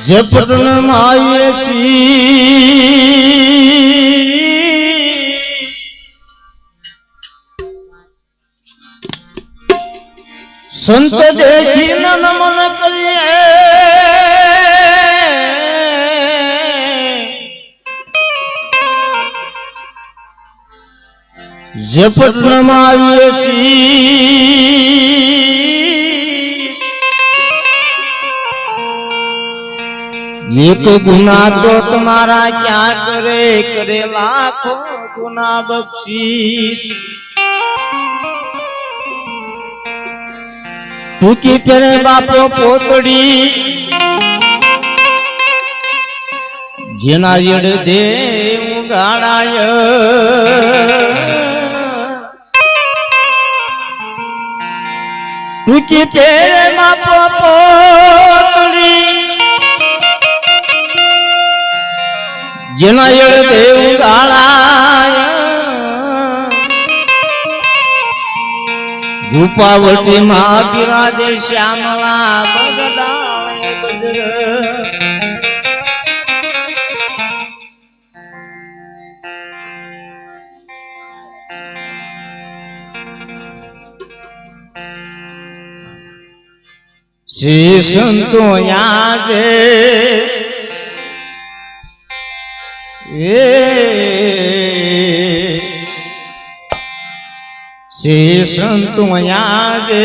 જે પટણ માયે સંત દેખી નમન કરીએ જે પટણ માયે एक गुना तो तुम्हारा क्या करे? करे लाखों गुना बख्शीश। टूकी पेरे बापो पोतड़ी जिना जड़ दे गाड़ाय टूकी पेरे बापो पोतड़ी જેના યળ દેવ ગાળાય. રૂપાવટી માં બિરાજે શ્યામલા બજર શ્રી સંતો યાદે એ શ્રી સંતો યાદે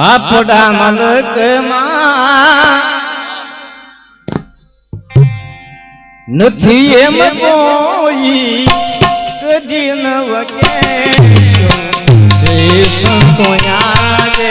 આપડા મલકમાં નથી એમ કોઈ કદી ન વકે શ્રી સંતો યાદે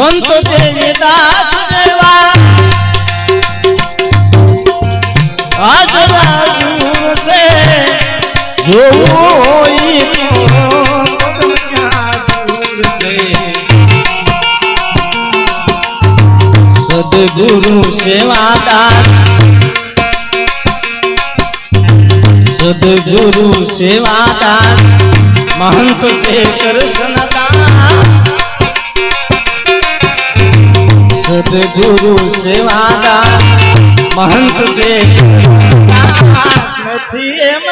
संत देवदास सेवा। आज राजू से जो सदगुरु सेवादार। सदगुरु सेवादार। महंत से कृष्णदास સદગુરુ સેવાદા મહંત છે નથી એમ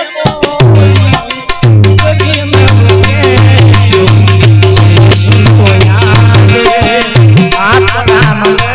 આત્મા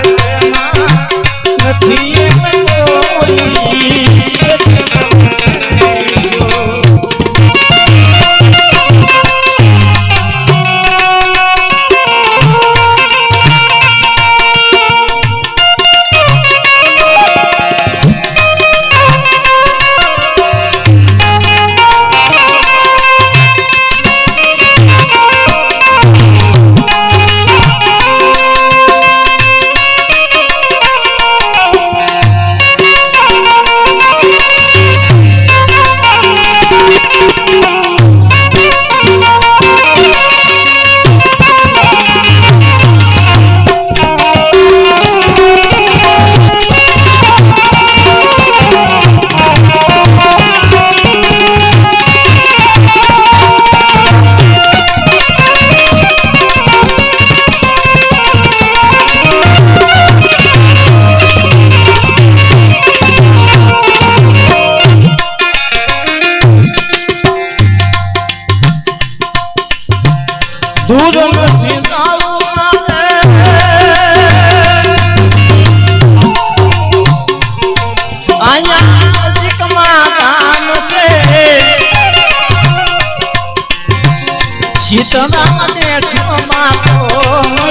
જીતના મને છો મારો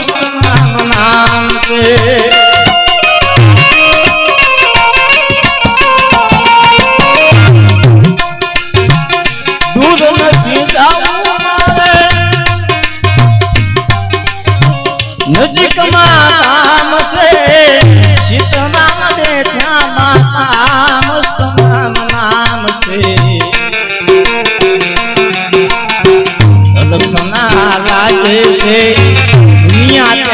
સનામ નામ છે નજીકમાં છે શીતમાં ને જ્યાં માતા મસ્ત નામ છે. ચાલે છે. દુનિયા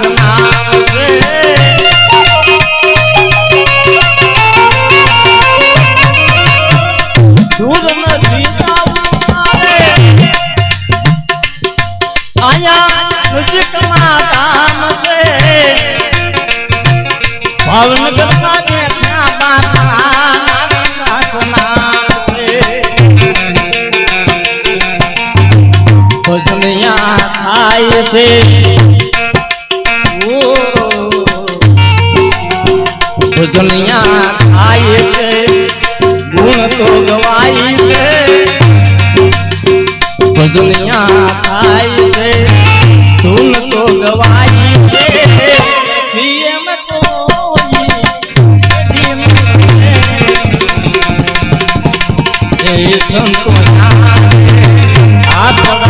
વાસના दुनिया खाए से गुण तो गवाई से। दुनिया खाए से, धुन तो गवाई से। संतो हाथ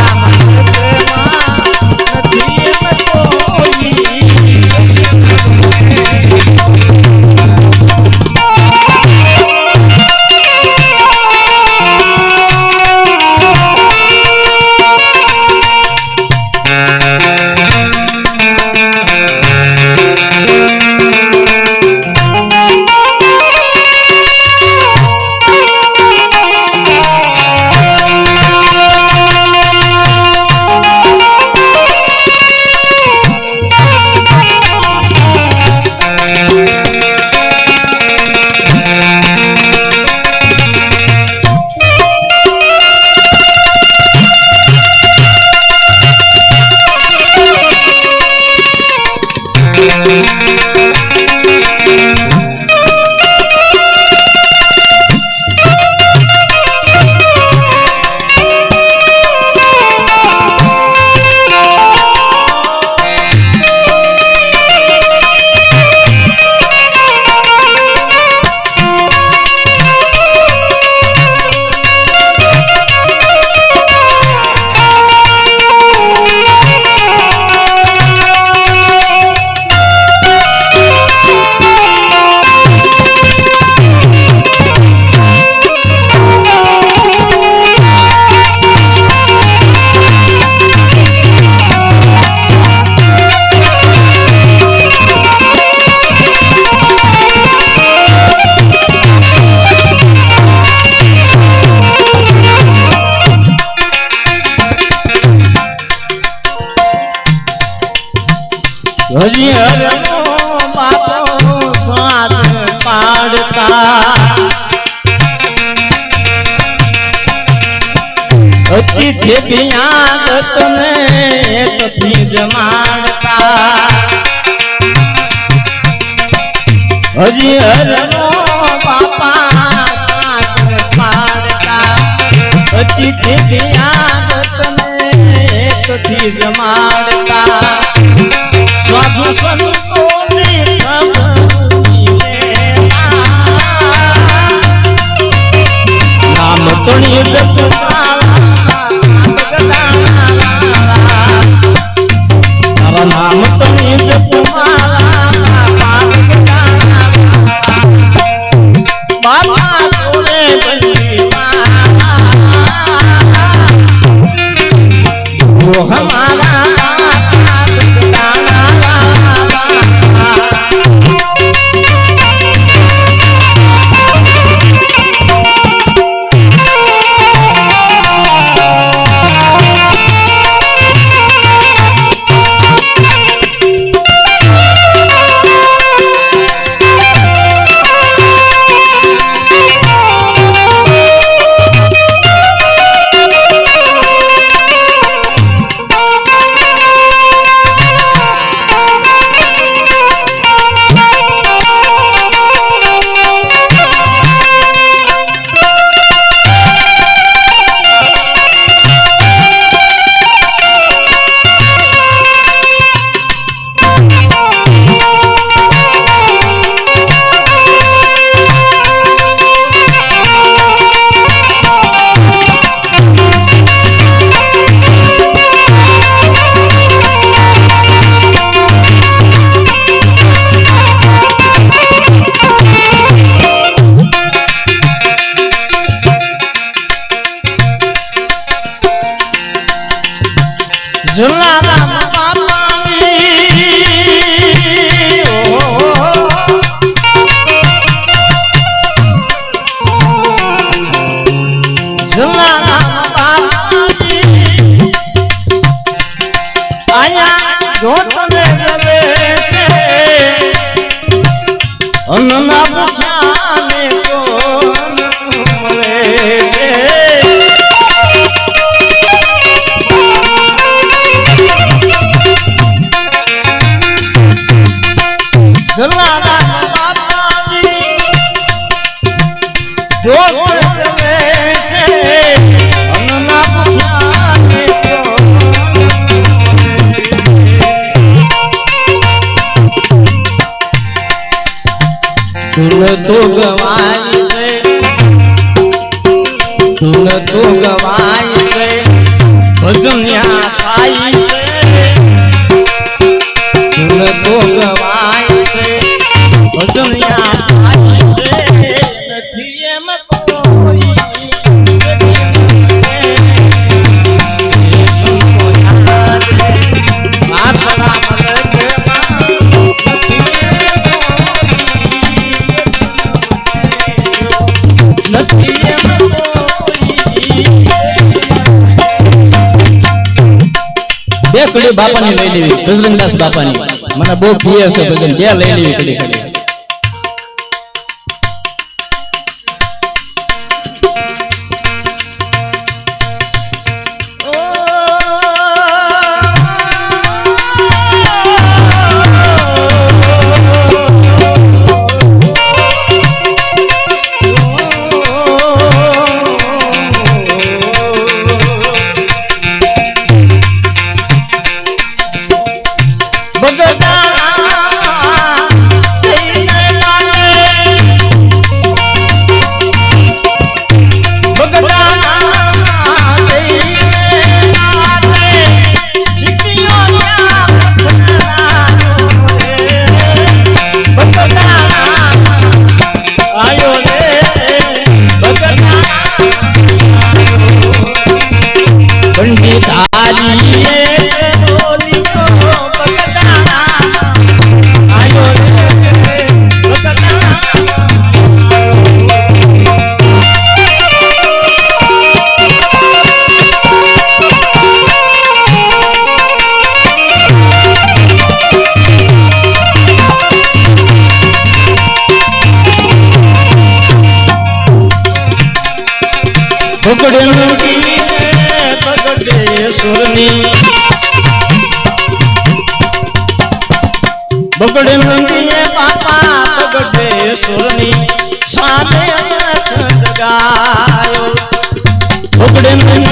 જમાડતા અતિથિ પિયાગત ને તથી જમાડતા હજી હરનો બાપા સાથ પાડતા અતિથિ પિયાગત ને તથી જમાડતા સ્વાસ્વ સ્વસ્વ துணியுதத்து કડી બાપાની લઈ લેવી. બજરંગદાસ બાપાની. મને બહુ પ્રિય છે ભજન. જે લઈ લેવી કડી કડી. पकड़े पकड़े पकड़े मंदी पापा पकड़े सुरनी। सामने जगायो पकड़े मंदी